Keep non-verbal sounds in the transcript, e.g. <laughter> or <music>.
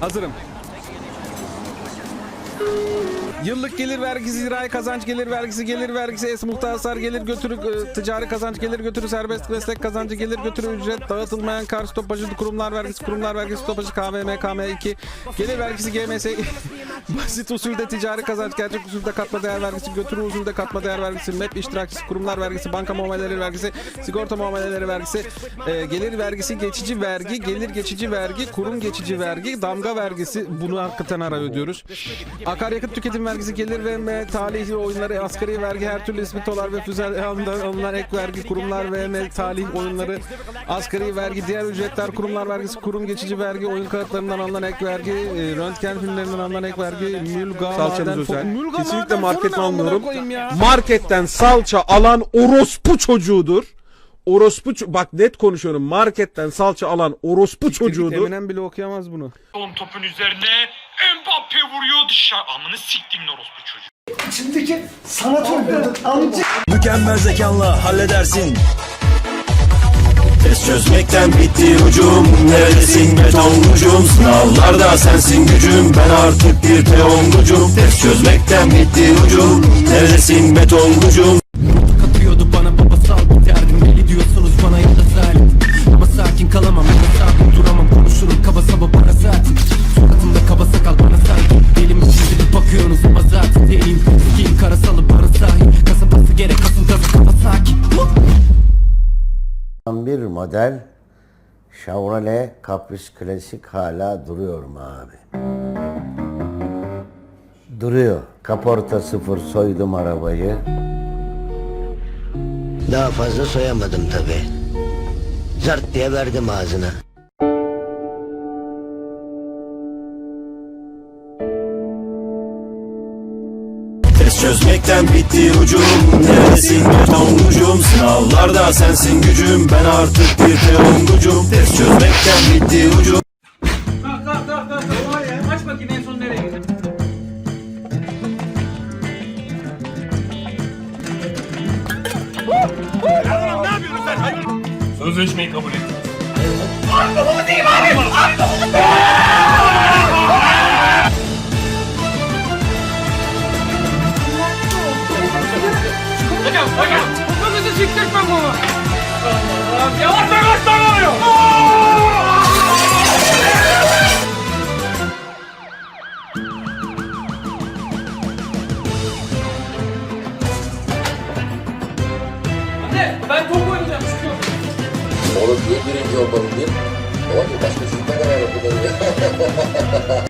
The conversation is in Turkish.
Hazırım. Yıllık gelir vergisi, zirai kazanç gelir vergisi, gelir vergisi, es muhtasar gelir götürü, e, ticari kazanç gelir götürü, serbest meslek kazancı gelir götürü, ücret, dağıtılmayan kar stopajı, kurumlar vergisi, kurumlar vergisi stopajı, KVM, KM2, gelir vergisi, GMS, <laughs> basit usulde ticari kazanç, gerçek usulde katma değer vergisi, götürü usulde katma değer vergisi, MEP iştirakçısı, kurumlar vergisi, banka muameleleri vergisi, sigorta muameleleri vergisi, e, gelir vergisi, geçici vergi, gelir geçici vergi, kurum geçici vergi, damga vergisi, bunu hakikaten ara ödüyoruz. Akaryakıt tüketim vergisi, gelir ve me, talihli oyunları, asgari vergi, her türlü ispitolar ve füzel alınan, ek vergi, kurumlar ve talih oyunları, asgari vergi, diğer ücretler, kurumlar vergisi, kurum geçici vergi, oyun kağıtlarından alınan ek vergi, e, röntgen filmlerinden alınan ek vergi, mülga, Salçanız özel. mülga, Kesinlikle marketten almıyorum. Marketten salça alan orospu çocuğudur. Orospu bak net konuşuyorum. Marketten salça alan orospu çocuğudur. Eminem bile okuyamaz bunu. Oğlum topun üzerine Mbappe vuruyor dışarı. Amını siktimin orospu çocuğu. İçindeki sanat amca. Mükemmel zekanla halledersin Test çözmekten bitti ucum Neredesin betonlucum Sınavlarda sensin gücüm Ben artık bir peonlucum Test çözmekten bitti ucum Neredesin betonlucum Katıyordu model Chevrolet Caprice Klasik hala duruyorum abi. Duruyor. Kaporta sıfır soydum arabayı. Daha fazla soyamadım tabi. Zart diye verdim ağzına. Çözmekten bitti ucum. Neredesin betonlucum Sınavlarda sensin gücüm. Ben artık bir peonlucum Test çözmekten bitti ucum. Aç bakayım en son nereye girdin? Sözleşmeyi kabul et. Hocam, siktirtme bu. Allah'ım, yavaş yavaş davranıyor. Anne, ben top oynayacağım, çıkıyorum. Oğlum niye birinci olmadın diye. Baba başka çocuklar var okulda. <laughs>